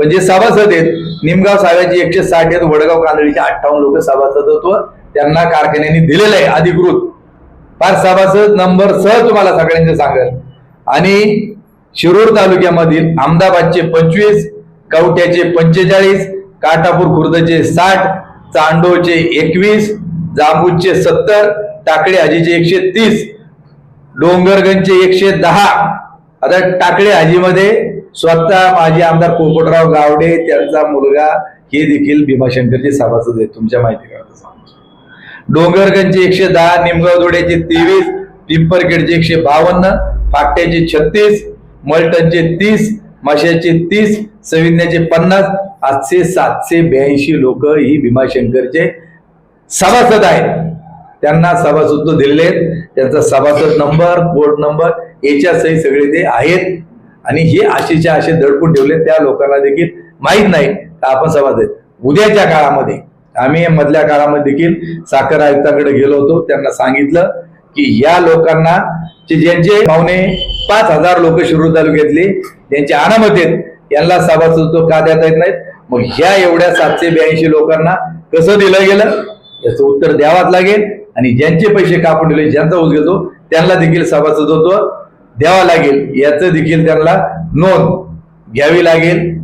पण जे सभासद आहेत निमगाव साव्याची एकशे साठ आहेत वडगाव कांदळीचे अठ्ठावन्न लोक सभासदत्व त्यांना कारखान्याने दिलेलं आहे अधिकृत. फार सभासद नंबर सह तुम्हाला सगळ्यांचे सांगेल. आणि शिरूर तालुक्यामधील अहमदाबादचे पंचवीस कवट्याचे पंचेचाळीस काटापूर खुर्दचे साठ चांडोचे एकवीस जांबूजचे सत्तर टाकळे हाजीचे एकशे तीस डोंगरगंजचे एकशे दहा. आता टाकळे हाजीमध्ये स्वतः माजी आमदार पोपटराव गावडे त्यांचा मुलगा हे देखील भीमाशंकरचे सभासद आहेत तुमच्या माहितीकरता सांगतो. डोंगरगंजचे एकशे दहा निमगाव जोड्याचे तेवीस पिंपरखेडचे एकशे बावन्न फाट्याचे छत्तीस मलटनचे तीस माश्याचे तीस सविज्ञाचे पन्नास आठशे सातशे ब्याऐंशी लोक ही भीमाशंकरचे सभासद आहेत. त्यांना सभासद दिलेले आहेत. त्यांचा सभासद नंबर बोर्ड नंबर याच्यासही सगळे ते आहेत. आणि हे अशीच्या असे दडपून ठेवले त्या लोकांना देखील माहीत नाही तर आपण समज उद्याच्या काळामध्ये आम्ही मधल्या काळामध्ये देखील साखर आयुक्ताकडे गेलो होतो त्यांना सांगितलं की या लोकांना ज्यांचे पावणे पाच हजार लोक शिरूर तालुक्यातले ज्यांचे अनामत आहेत यांना सभासदत्व का देता येत नाहीत? मग ह्या एवढ्या सातशे ब्याऐंशी लोकांना कसं दिलं गेलं? याचं उत्तर द्यावाच लागेल. आणि ज्यांचे पैसे कापून दिले ज्यांचा ऊस घेतो त्यांना देखील सभासदत्व द्यावा लागेल याचं देखील त्यांना नोंद घ्यावी लागेल.